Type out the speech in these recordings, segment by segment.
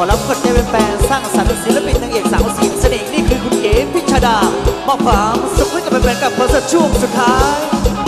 อลำคนใจเป็นแปลงสร้างสรรค์ศิลปินนางเอกสาวเสียงเสน่ห์นี่คือคุณเก๋พิชดามอบความสุขให้กับแฟนๆกับคอนเสิร์ตช่วงสุดท้าย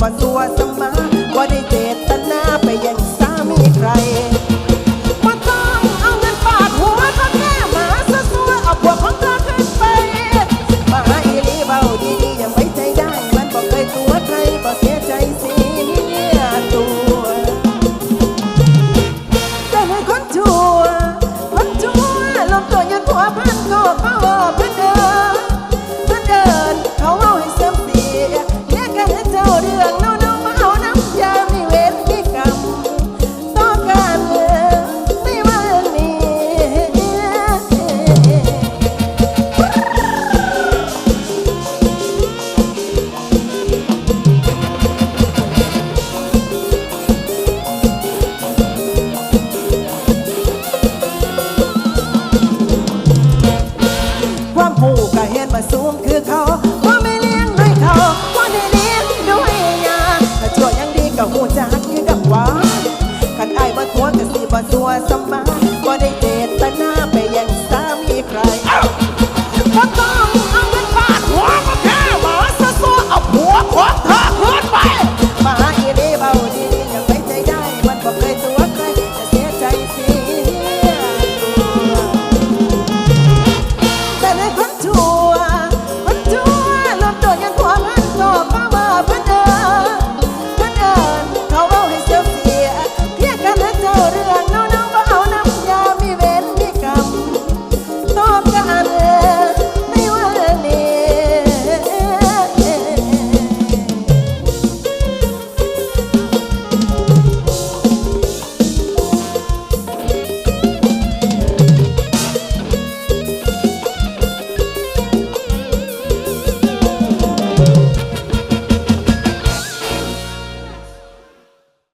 ตัวก็สิบ่สัว